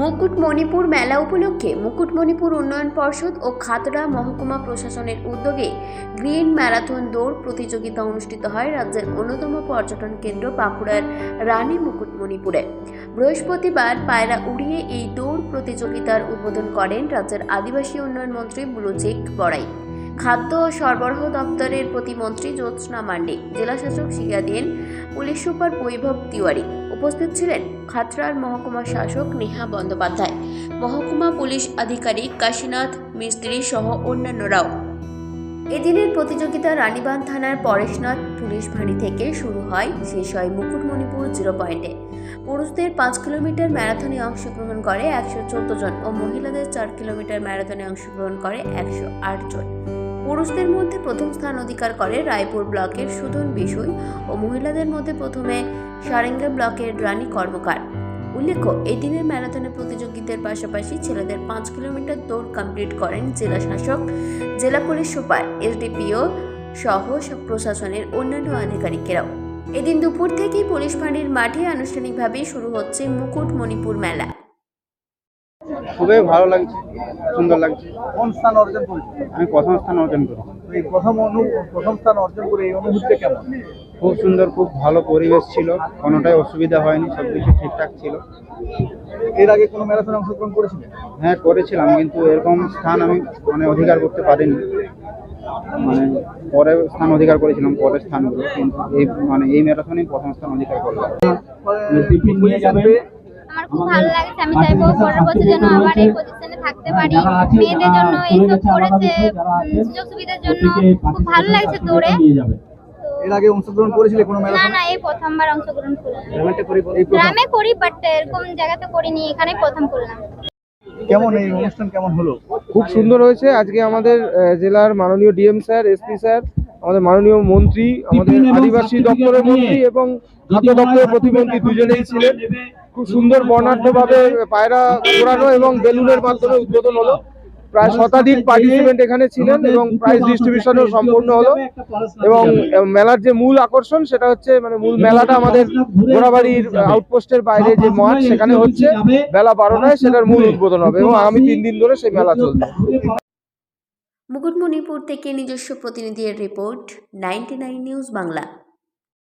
মুকুটমণিপুর মেলা উপলক্ষে মুকুটমণিপুর উন্নয়ন পর্ষদ ও খাতড়া মহকুমা প্রশাসনের উদ্যোগে গ্রিন ম্যারাথন দৌড় প্রতিযোগিতা অনুষ্ঠিত হয় রাজ্যের অন্যতম পর্যটন কেন্দ্র বাঁকুড়ার রানী মুকুটমণিপুরে। বৃহস্পতিবার পায়রা উড়িয়ে এই দৌড় প্রতিযোগিতার উদ্বোধন করেন রাজ্যের আদিবাসী উন্নয়ন মন্ত্রী বুলুচেক বড়াই। খাদ্য ও সরবরাহ দপ্তরের প্রতিমন্ত্রী জ্যোৎস্না মান্ডে, জেলাশাসক শিয়া দেন পুলিশ সুপার বৈভব তিওয়ারি উপস্থিত ছিলেন খাতড়ার মহকুমা শাসক নেহা বন্দ্যোপাধ্যায়, মহকুমা পুলিশ আধিকারিক কাশীনাথ, মিস্ত্রি সহ অন্যান্যরাও। এদিনের প্রতিযোগিতা রানীবাঁধ থানার পরেশনাথ পুলিশ ফাঁড়ি থেকে শুরু হয় শেষ হয় মুকুটমণিপুর জিরো পয়েন্টে। পুরুষদের পাঁচ কিলোমিটার ম্যারাথনে অংশগ্রহণ করে একশো চোদ্দ জন ও মহিলাদের চার কিলোমিটার ম্যারাথনে অংশগ্রহণ করে একশো আট জন। পুরুষদের মধ্যে প্রথম স্থান অধিকার করে রায়পুর ব্লকের সুধন বিশুই ও মহিলাদের মধ্যে প্রথমে সারেঙ্গা ব্লকের রানী কর্মকার। উল্লেখ্য, এই দিনের ম্যারাথনে প্রতিযোগিতার পাশাপাশি ছেলেদের পাঁচ কিলোমিটার দৌড় কমপ্লিট করেন জেলা শাসক, জেলা পুলিশ সুপার এসডিপিও সহ প্রশাসনের অন্যান্য আধিকারিকেরাও। এদিন দুপুর থেকেই পুলিশ ফাঁড়ির মাঠে আনুষ্ঠানিকভাবে শুরু হচ্ছে মুকুট মণিপুর মেলা। খুবই ভালো লাগছে সুন্দর লাগছে। কোন স্থান অর্জন করেছে আমি প্রথম স্থান অর্জন করি। এই প্রথম অনু প্রথম স্থান অর্জন করে এই অনুভূতিটা কেমন? খুব সুন্দর খুব ভালো পরিবেশ ছিল কোনোটাই অসুবিধা হয়নি সব কিছু ঠিকঠাক ছিল। এর আগে কোনো ম্যারাথনে অংশগ্রহণ করেছিলেন? হ্যাঁ করেছিলাম কিন্তু এরকম স্থান আমি মানে অধিকার করতে পারিনি। মানে পরে স্থান অধিকার করেছিলাম পরের স্থানগুলো কিন্তু এই মানে এই ম্যারাথনেই প্রথম স্থান অধিকার করলাম। আমার খুব ভালো লাগছে। আমি চাইব পরের বছর যেন আবার এই পজিশনে থাকতে পারি। মেয়েদের জন্য এইসব করেছে সুযোগ সুবিধার জন্য খুব ভালো লাগছে দৌড়ে। এর আগে অংশগ্রহণ করেছিলে কোনো না না এই প্রথমবার অংশগ্রহণ করলাম গ্রামে করি বাট এরকম জায়গাতে করিনি এখানে প্রথম করলাম। কেমন এই অনুষ্ঠান কেমন হলো? খুব সুন্দর হয়েছে। আজকে আমাদের জেলার মাননীয় ডিএম স্যার এসপি স্যার আমাদের মাননীয় মন্ত্রী আমাদের আদিবাসী দপ্তরের মন্ত্রী এবং খাদ্য দপ্তরের প্রতিমন্ত্রী দুজনেই ছিলেন। খুব সুন্দর বর্ণাঢ্যভাবে পায়রা ঘোরানো এবং বেলুনের মাধ্যমে উদ্বোধন হলো। প্রায় শতাধিক পার্টিসিপেন্ট এখানে ছিলেন এবং প্রাইজ ডিস্ট্রিবিউশনও সম্পূর্ণ হলো। এবং মেলার যে মূল আকর্ষণ সেটা হচ্ছে মানে মূল মেলাটা আমাদের ঘোড়াবাড়ির আউটপোস্টের বাইরে যে মাঠ সেখানে হচ্ছে বেলা বারোটায় সেটার মূল উদ্বোধন হবে এবং আগামী তিন দিন ধরে সেই মেলা চলবে। মুকুটমণিপুর থেকে নিজস্ব প্রতিনিধির রিপোর্ট নাইনটি নিউজ বাংলা।